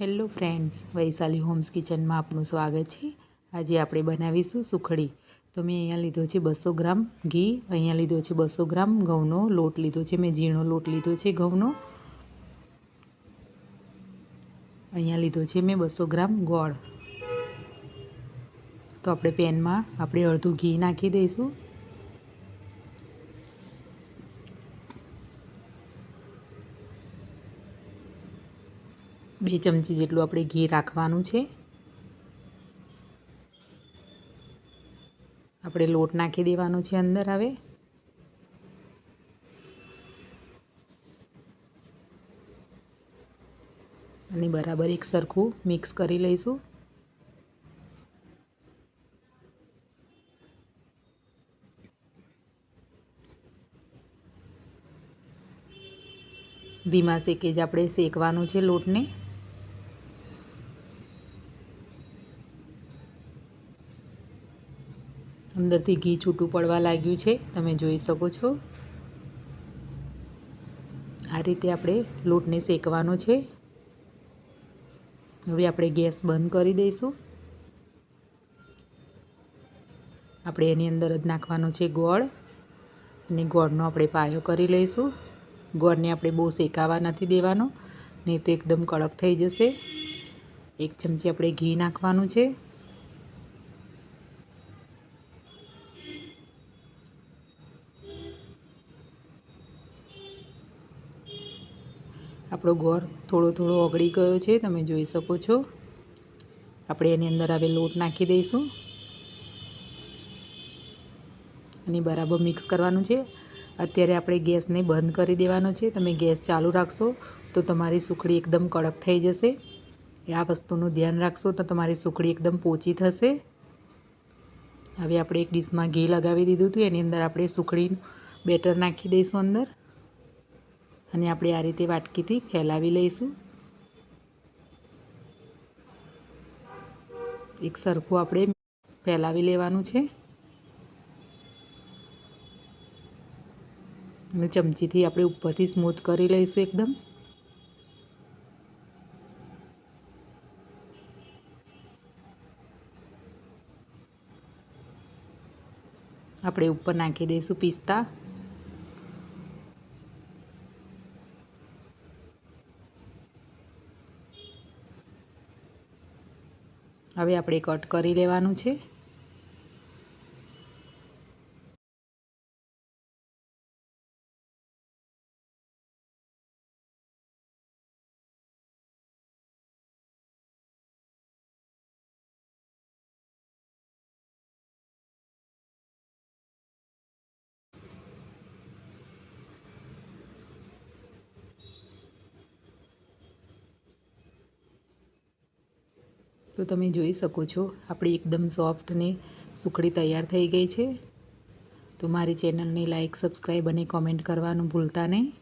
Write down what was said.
Hello friends, Vaishali homes કિચનમાં આપનું સ્વાગત છે. આજે આપણે બનાવીશું સુખડી. તો મેં અહીંયા લીધો છે બસો ગ્રામ ઘી, અહીંયા લીધો છે બસો ગ્રામ ઘઉંનો લોટ, લીધો છે મેં ઝીણો લોટ, લીધો છે ઘઉંનો. અહીંયા લીધો છે મેં બસો ગ્રામ ગોળ. તો આપણે પેનમાં આપણે અડધું ઘી નાખી દઈશું. બે ચમચી જેટલું આપણે ઘી રાખવાનું છે. આપણે લોટ નાખી દેવાનો છે અંદર હવે. અને બરાબર એક સરખું મિક્સ કરી લઈશું. ધીમા શેકે જ આપણે શેકવાનું છે લોટને. અંદરથી ઘી છૂટું પડવા લાગ્યું છે. તમે જોઈ શકો છો. આ રીતે આપણે લોટને શેકવાનો છે. હવે આપણે ગેસ બંધ કરી દઈશું. આપણે એની અંદર જ નાખવાનો છે ગોળ. અને ગોળનો આપણે પાયો કરી લઈશું. ગોળને આપણે બહુ શેકાવા નથી દેવાનો. નહીં તો એકદમ કડક થઈ જશે. એક ચમચી આપણે ઘી નાખવાનું છે. આપણો ગોળ થોડો થોડો ઓગળી ગયો છે, તમે જોઈ શકો છો. આપણે એની અંદર હવે લોટ નાખી દઈશું. અને બરાબર મિક્સ કરવાનું છે. અત્યારે આપણે ગેસને બંધ કરી દેવાનો છે. તમે ગેસ ચાલુ રાખશો તો તમારી સુખડી એકદમ કડક થઈ જશે. આ વસ્તુનું ધ્યાન રાખશો તો તમારી સુખડી એકદમ પોચી થશે. હવે આપણે એક ડીશમાં ઘી લગાવી દીધું હતું. એની અંદર આપણે સુખડી બેટર નાખી દઈશું અંદર. અને આપણે આ રીતે વાટકીથી ફેલાવી લઈશું. એક સરખું આપણે ફેલાવી લેવાનું છે. અને ચમચીથી આપણે ઉપરથી સ્મૂથ કરી લઈશું એકદમ. આપણે ઉપર નાખી દઈશું પિસ્તા. હવે આપણે કટ કરી લેવાનું છે. તો તમે જોઈ શકો છો, આપણી એકદમ સોફ્ટ ને સુખડી તૈયાર થઈ ગઈ છે. તો મારી ચેનલને લાઇક સબસ્ક્રાઈબ અને કોમેન્ટ કરવાનું ભૂલતા નહીં.